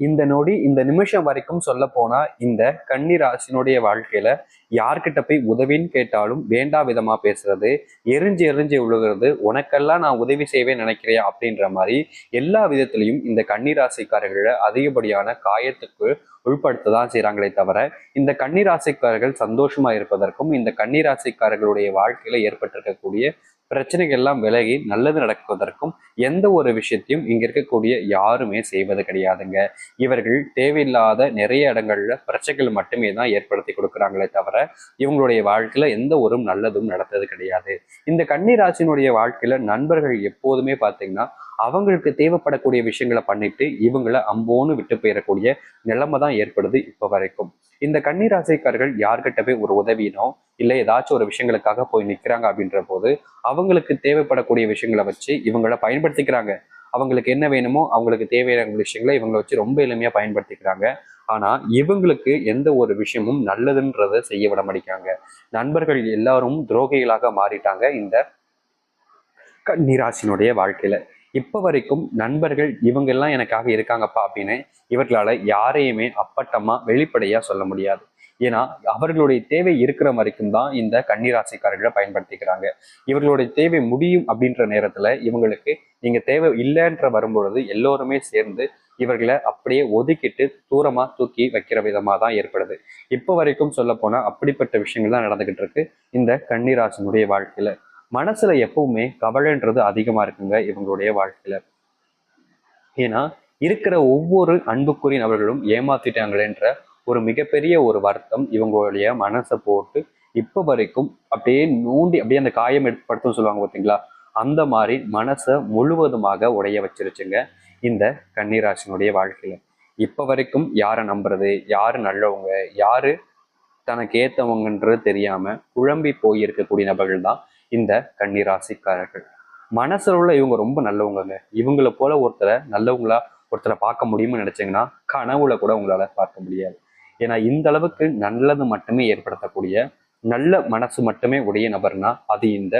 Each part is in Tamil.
இந்த நொடி இந்த நிமிஷம் வரைக்கும் சொல்ல போனா இந்த கன்னி ராசினுடைய வாழ்க்கையில யார்கிட்ட போய் உதவின்னு கேட்டாலும் வேண்டா விதமா பேசுறது எரிஞ்சு எரிஞ்சு விழுகிறது உனக்கெல்லாம் நான் உதவி செய்வேன் நினைக்கிறியா அப்படின்ற மாதிரி எல்லா விதத்திலையும் இந்த கன்னி ராசிக்காரர்களை அதிகப்படியான காயத்துக்கு உள்படுத்த தான் செய்கிறாங்களே தவிர இந்த கன்னி ராசிக்காரர்கள் சந்தோஷமா இருப்பதற்கும் இந்த கன்னி ராசிக்காரர்களுடைய வாழ்க்கையில ஏற்பட்டிருக்கக்கூடிய பிரச்சனைகள் எல்லாம் விலகி நல்லது நடக்குவதற்கும் எந்த ஒரு விஷயத்தையும் இங்க இருக்கக்கூடிய யாருமே செய்வது கிடையாதுங்க. இவர்கள் தேவையில்லாத நிறைய இடங்கள்ல பிரச்சனைகள் மட்டுமே தான் ஏற்படுத்தி கொடுக்குறாங்களே தவிர இவங்களுடைய வாழ்க்கையில எந்த ஒரு நல்லதும் நடந்தது கிடையாது. இந்த கன்னிராசினுடைய வாழ்க்கையில நண்பர்கள் எப்போதுமே பார்த்தீங்கன்னா அவங்களுக்கு தேவைப்படக்கூடிய விஷயங்களை பண்ணிட்டு இவங்களை அம்போன்னு விட்டு போயிடக்கூடிய நிலைமை தான் ஏற்படுது இப்போ வரைக்கும். இந்த கன்னிராசிக்காரர்கள் யார்கிட்ட போய் ஒரு உதவினோ இல்லை ஏதாச்சும் ஒரு விஷயங்களுக்காக போய் நிற்கிறாங்க அப்படின்ற போது அவங்களுக்கு தேவைப்படக்கூடிய விஷயங்களை வச்சு இவங்கள பயன்படுத்திக்கிறாங்க. அவங்களுக்கு என்ன வேணுமோ அவங்களுக்கு தேவையான விஷயங்களை இவங்களை வச்சு ரொம்ப எளிமையாக பயன்படுத்திக்கிறாங்க. ஆனா இவங்களுக்கு எந்த ஒரு விஷயமும் நல்லதுன்றதை செய்ய விட மாட்டேங்கிறாங்க. நண்பர்கள் எல்லாரும் துரோகிகளாக மாறிட்டாங்க இந்த கன்னிராசினுடைய வாழ்க்கையில. இப்போ வரைக்கும் நண்பர்கள் இவங்கெல்லாம் எனக்காக இருக்காங்கப்பா அப்படின்னு இவர்களால் யாரையுமே அப்பட்டமா வெளிப்படையாக சொல்ல முடியாது. ஏன்னா அவர்களுடைய தேவை இருக்கிற வரைக்கும் தான் இந்த கன்னிராசிக்காரர்களை பயன்படுத்திக்கிறாங்க. இவர்களுடைய தேவை முடியும் அப்படின்ற நேரத்துல இவங்களுக்கு நீங்க தேவை இல்லைன்ற வரும்பொழுது எல்லோருமே சேர்ந்து இவர்களை அப்படியே ஒதுக்கிட்டு தூரமா தூக்கி வைக்கிற விதமா தான் ஏற்படுது. இப்போ வரைக்கும் சொல்ல போனா அப்படிப்பட்ட விஷயங்கள் தான் நடந்துகிட்டு இருக்கு. இந்த கன்னிராசினுடைய வாழ்க்கையில. மனசுல எப்பவுமே கவலைன்றது அதிகமா இருக்குங்க இவங்களுடைய வாழ்க்கையில. ஏன்னா இருக்கிற ஒவ்வொரு அன்புக்குரிய நபர்களும் ஏமாத்திட்டாங்களேன்ற ஒரு மிகப்பெரிய ஒரு வருத்தம் இவங்களுடைய மனசை போட்டு இப்போ வரைக்கும் அப்படியே நூண்டி அப்படியே அந்த காயம் ஏற்படுத்தும் சொல்லுவாங்க பார்த்தீங்களா அந்த மாதிரி மனசை முழுவதுமாக உடைய வச்சிருச்சுங்க இந்த கன்னிராசினுடைய வாழ்க்கையில. இப்போ வரைக்கும் யாரை நம்புறது யாரு நல்லவங்க யாரு தனக்கு ஏத்தவங்கன்றது தெரியாம குழம்பி போய் இருக்கக்கூடிய நபர்கள் தான் இந்த கன்னிராசிக்காரர்கள். மனசுல உள்ள இவங்க ரொம்ப நல்லவங்கங்க. இவங்களை போல ஒருத்தரை நல்லவங்களா ஒருத்தரை பார்க்க முடியும்னு நினைச்சீங்கன்னா கனவுல கூட உங்களால பார்க்க முடியாது. ஏன்னா இந்த அளவுக்கு நல்லது மட்டுமே ஏற்படுத்தக்கூடிய நல்ல மனசு மட்டுமே உடைய நபர்னா அது இந்த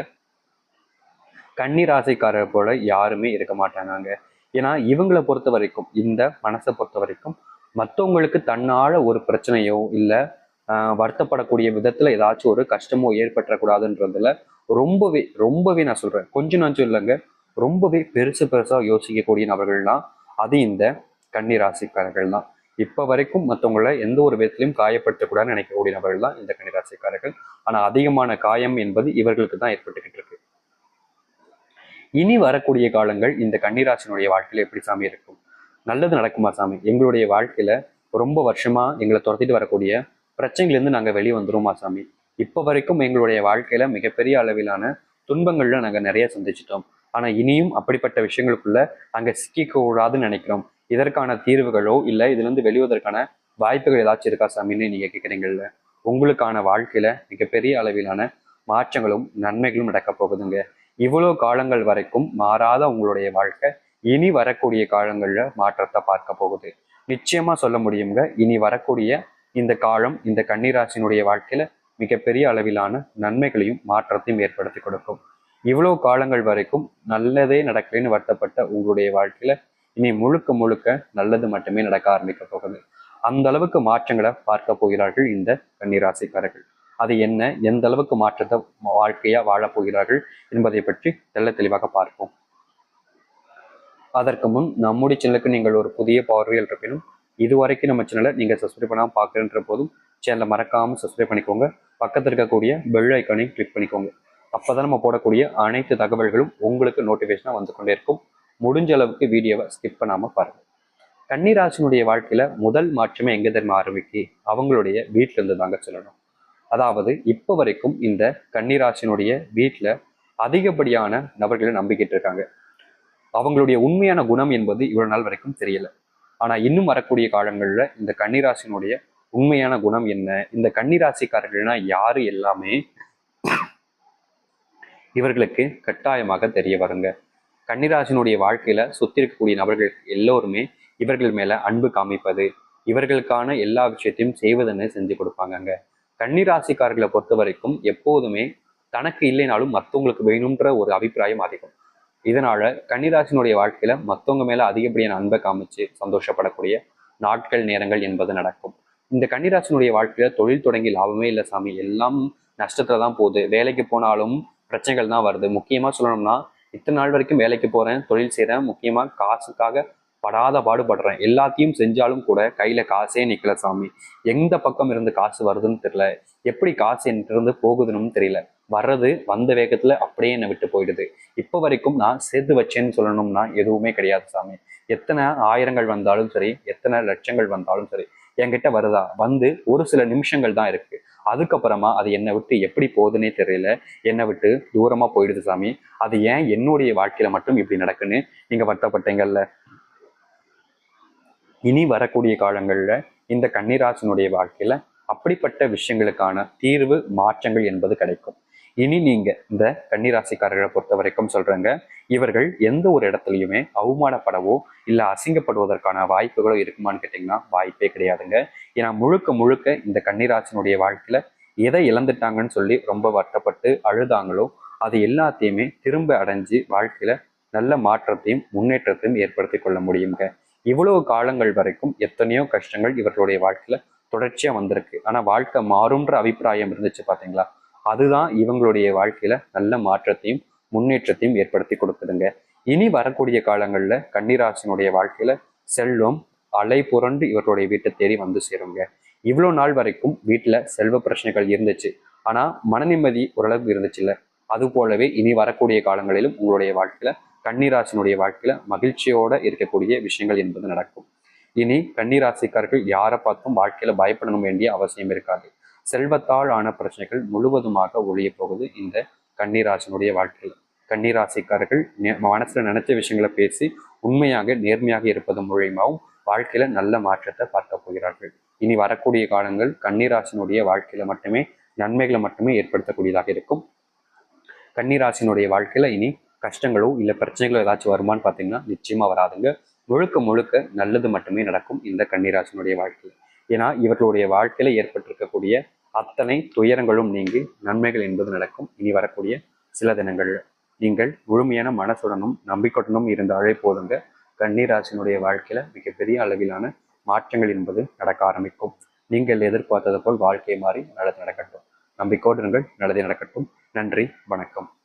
கன்னிராசிக்காரர் போல யாருமே இருக்க மாட்டாங்க ஏன்னா இவங்களை பொறுத்த வரைக்கும் இந்த மனசை பொறுத்த வரைக்கும் மற்றவங்களுக்கு தன்னால ஒரு பிரச்சனையோ இல்லை வருத்தப்படக்கூடிய விதத்துல ஏதாச்சும் ஒரு கஷ்டமோ ஏற்பட்டக்கூடாதுன்றதுல ரொம்பவே ரொம்பவே நான் சொல்றேன். கொஞ்சம் நஞ்சம் இல்லைங்க. ரொம்பவே பெருசு பெருசா யோசிக்கக்கூடிய நபர்கள்லாம் அது இந்த கன்னிராசிக்காரர்கள் தான். இப்ப வரைக்கும் மற்றவங்களை எந்த ஒரு விதத்திலையும் காயப்படுத்தக்கூடாதுன்னு நினைக்கக்கூடிய நபர்கள் தான் இந்த கன்னி ராசிக்காரர்கள் ஆனா அதிகமான காயம் என்பது இவர்களுக்கு தான் ஏற்பட்டுக்கிட்டு இருக்கு. இனி வரக்கூடிய காலங்கள் இந்த கன்னிராசினுடைய வாழ்க்கையில எப்படி சாமி இருக்கும்? நல்லது நடக்குமா சாமி? எங்களுடைய வாழ்க்கையில ரொம்ப வருஷமா எங்களை துரத்திட்டு வரக்கூடிய பிரச்சனையிலேருந்து நாங்கள் வெளியே வந்துருமா சாமி இப்போ வரைக்கும் எங்களுடைய வாழ்க்கையில மிகப்பெரிய அளவிலான துன்பங்கள்ல நாங்கள் நிறைய சந்திச்சிட்டோம். ஆனால் இனியும் அப்படிப்பட்ட விஷயங்களுக்குள்ள அங்கே சிக்கிக்க கூடாதுன்னு நினைக்கிறோம். இதற்கான தீர்வுகளோ இல்லை இதுலேருந்து வெளிவதற்கான வாய்ப்புகள் ஏதாச்சும் இருக்கா சாமின்னு நீங்க கேட்குறீங்கல்ல உங்களுக்கான வாழ்க்கையில மிகப்பெரிய அளவிலான மாற்றங்களும் நன்மைகளும் நடக்க போகுதுங்க. இவ்வளோ காலங்கள் வரைக்கும் மாறாத உங்களுடைய வாழ்க்கை இனி வரக்கூடிய காலங்களில் மாற்றத்தை பார்க்க போகுது. நிச்சயமா சொல்ல முடியுங்க இனி வரக்கூடிய இந்த காலம் இந்த கன்னிராசினுடைய வாழ்க்கையில மிகப்பெரிய அளவிலான நன்மைகளையும் மாற்றத்தையும் ஏற்படுத்தி கொடுக்கும். இவ்வளவு காலங்கள் வரைக்கும் நல்லதே நடக்கலைன்னு வருத்தப்பட்ட உங்களுடைய வாழ்க்கையில இனி முழுக்க முழுக்க நல்லது மட்டுமே நடக்க ஆரம்பிக்க போகுது. அந்த அளவுக்கு மாற்றங்களை பார்க்க போகிறார்கள் இந்த கன்னிராசிக்காரர்கள். அது என்ன எந்த அளவுக்கு மாற்றத்தை வாழ்க்கையா வாழப் போகிறார்கள் என்பதை பற்றி தெல்ல தெளிவாக பார்ப்போம். அதற்கு முன் நம்முடைய சேனலுக்கு நீங்கள் ஒரு புதிய பார்வையில் இருப்பினும் இது வரைக்கும் நம்ம சேனலை நீங்கள் சப்ஸ்கிரைப் பண்ணாமல் பார்க்குறன்ற போதும் சேனலை மறக்காமல் சப்ஸ்கிரைப் பண்ணிக்கோங்க. பக்கத்தில் இருக்கக்கூடிய பெல் ஐக்கானையும் கிளிக் பண்ணிக்கோங்க. அப்போ தான் நம்ம போடக்கூடிய அனைத்து தகவல்களும் உங்களுக்கு நோட்டிஃபிகேஷனாக வந்து கொண்டே இருக்கும். முடிஞ்ச அளவுக்கு வீடியோவை ஸ்கிப் பண்ணாமல் பாருங்கள் கன்னிராசினுடைய வாழ்க்கையில் முதல் மாற்றமே எங்கே தெரியுமா ஆரம்பிக்கு? அவங்களுடைய வீட்டிலேருந்து தாங்க சொல்லணும். அதாவது இப்போ வரைக்கும் இந்த கன்னிராசினுடைய வீட்டில் அதிகப்படியான நபர்களை நம்பிக்கிட்டு இருக்காங்க. அவங்களுடைய உண்மையான குணம் என்பது இவ்வளோ நாள் வரைக்கும் தெரியலை. ஆனா இன்னும் வரக்கூடிய காலங்களில் இந்த கன்னிராசினுடைய உண்மையான குணம் என்ன? இந்த கன்னிராசிக்காரர்கள்னா யாரு எல்லாமே? இவர்களுக்கு கட்டாயமாக தெரிய வருங்க. கன்னிராசினுடைய வாழ்க்கையில சுத்தி இருக்கக்கூடிய நபர்கள் எல்லோருமே இவர்கள் மேல அன்பு காமிப்பது இவர்களுக்கான எல்லா விஷயத்தையும் செய்வதுன்னு செஞ்சு கொடுப்பாங்கங்க. கன்னிராசிக்காரர்களை பொறுத்த வரைக்கும் எப்போதுமே தனக்கு இல்லைனாலும் மற்றவங்களுக்கு வேணும்ன்ற ஒரு அபிப்பிராயம் அதிகம். இதனால கன்னிராசினுடைய வாழ்க்கையில மற்றவங்க மேல அதிகப்படியான அன்பை காமிச்சு சந்தோஷப்படக்கூடிய நாட்கள் நேரங்கள் என்பது நடக்கும். இந்த கன்னிராசினுடைய வாழ்க்கையில தொழில் தொடங்கி லாபமே இல்லை சாமி. எல்லாம் நஷ்டத்துல தான் போகுது. வேலைக்கு போனாலும் பிரச்சனைகள் தான் வருது. முக்கியமா சொல்லணும்னா இத்தனை நாள் வரைக்கும் வேலைக்கு போறேன் தொழில் செய்யறேன் முக்கியமா காசுக்காக படாத பாடுபடுறேன். எல்லாத்தையும் செஞ்சாலும் கூட கையில காசே நிக்கல சாமி. எந்த பக்கம் இருந்து காசு வருதுன்னு தெரியல. எப்படி காசு என்கிட்ட இருந்து போகுதுன்னு தெரியல. வர்றது வந்த வேகத்துல அப்படியே என்னை விட்டு போயிடுது. இப்போ வரைக்கும் நான் சேர்த்து வச்சேன்னு சொல்லணும்னா எதுவுமே கிடையாது சாமி. எத்தனை ஆயிரங்கள் வந்தாலும் சரி எத்தனை லட்சங்கள் வந்தாலும் சரி என்கிட்ட வருதா? வந்து ஒரு சில நிமிஷங்கள் தான் இருக்கு. அதுக்கப்புறமா அது என்னை விட்டு எப்படி போகுதுன்னே தெரியல. என்னை விட்டு தூரமா போயிடுது சாமி. அது ஏன் என்னுடைய வாழ்க்கையில மட்டும் இப்படி நடக்குன்னு நீங்க வருத்தப்பட்டீங்கல்ல? இனி வரக்கூடிய காலங்களில் இந்த கன்னிராசினுடைய வாழ்க்கையில அப்படிப்பட்ட விஷயங்களுக்கான தீர்வு மாற்றங்கள் என்பது கிடைக்கும். இனி நீங்க இந்த கன்னிராசிக்காரர்களை பொறுத்த வரைக்கும் சொல்றேங்க இவர்கள் எந்த ஒரு இடத்துலையுமே அவமானப்படவோ இல்ல அசிங்கப்படுவதற்கான வாய்ப்புகளோ இருக்குமான்னு கேட்டீங்கன்னா வாய்ப்பே கிடையாதுங்க. ஏன்னா முழுக்க முழுக்க இந்த கன்னிராசினுடைய வாழ்க்கையில எதை இழந்துட்டாங்கன்னு சொல்லி ரொம்ப வருத்தப்பட்டு அழுதாங்களோ அது எல்லாத்தையுமே திரும்ப அடைஞ்சு வாழ்க்கையில நல்ல மாற்றத்தையும் முன்னேற்றத்தையும் ஏற்படுத்தி கொள்ள முடியுங்க. இவ்வளவு காலங்கள் வரைக்கும் எத்தனையோ கஷ்டங்கள் இவர்களுடைய வாழ்க்கையில தொடர்ச்சியா வந்திருக்கு. ஆனா வாழ்க்கை மாறும்ன்ற அபிப்பிராயம் இருந்துச்சு பாத்தீங்களா? அதுதான் இவங்களுடைய வாழ்க்கையில நல்ல மாற்றத்தையும் முன்னேற்றத்தையும் ஏற்படுத்தி கொடுக்குதுங்க. இனி வரக்கூடிய காலங்கள்ல கன்னிராசினுடைய வாழ்க்கையில செல்வம் அலை புரண்டு இவர்களுடைய வீட்டை தேடி வந்து சேருங்க. இவ்வளோ நாள் வரைக்கும் வீட்டுல செல்வ பிரச்சனைகள் இருந்துச்சு. ஆனா மன நிம்மதி இருந்துச்சு இருந்துச்சுல்ல அது போலவே இனி வரக்கூடிய காலங்களிலும் உங்களுடைய வாழ்க்கையில கன்னிராசினுடைய வாழ்க்கையில மகிழ்ச்சியோட இருக்கக்கூடிய விஷயங்கள் என்பது நடக்கும். இனி கன்னிராசிக்காரர்கள் யாரை பார்த்தும் வாழ்க்கையில பயப்படணும் வேண்டிய அவசியம் இருக்காது. செல்வத்தால் ஆன பிரச்சனைகள் முழுவதுமாக ஒழிய போகுது இந்த கன்னிராசனுடைய வாழ்க்கையில். கன்னிராசிக்காரர்கள் நெ- மனசுல நினைச்ச விஷயங்களை பேசி உண்மையாக நேர்மையாக இருப்பது மூலியமாகவும் வாழ்க்கையில நல்ல மாற்றத்தை பார்க்க போகிறார்கள். இனி வரக்கூடிய காலங்கள் கன்னிராசினுடைய வாழ்க்கையில மட்டுமே நன்மைகளை மட்டுமே ஏற்படுத்தக்கூடியதாக இருக்கும். கன்னிராசினுடைய வாழ்க்கையில இனி கஷ்டங்களோ இல்லை பிரச்சனைகளோ ஏதாச்சும் வருமான்னு பார்த்தீங்கன்னா நிச்சயமா வராதுங்க. முழுக்க முழுக்க நல்லது மட்டுமே நடக்கும் இந்த கன்னிராசினுடைய வாழ்க்கையில். ஏன்னா இவர்களுடைய வாழ்க்கையில ஏற்பட்டிருக்கக்கூடிய அத்தனை துயரங்களும் நீங்கி நன்மைகள் என்பது நடக்கும். இனி வரக்கூடிய சில தினங்கள் நீங்கள் முழுமையான மனசுடனும் நம்பிக்கையுடனும் இருந்தாலே போதுங்க. கண்ணீராசினுடைய வாழ்க்கையில மிகப்பெரிய அளவிலான மாற்றங்கள் என்பது நடக்க ஆரம்பிக்கும். நீங்கள் எதிர்பார்த்தது போல் வாழ்க்கை மாறி நல்லது நடக்கட்டும். நம்பிக்கையோடு இருங்கள். நடக்கட்டும். நன்றி. வணக்கம்.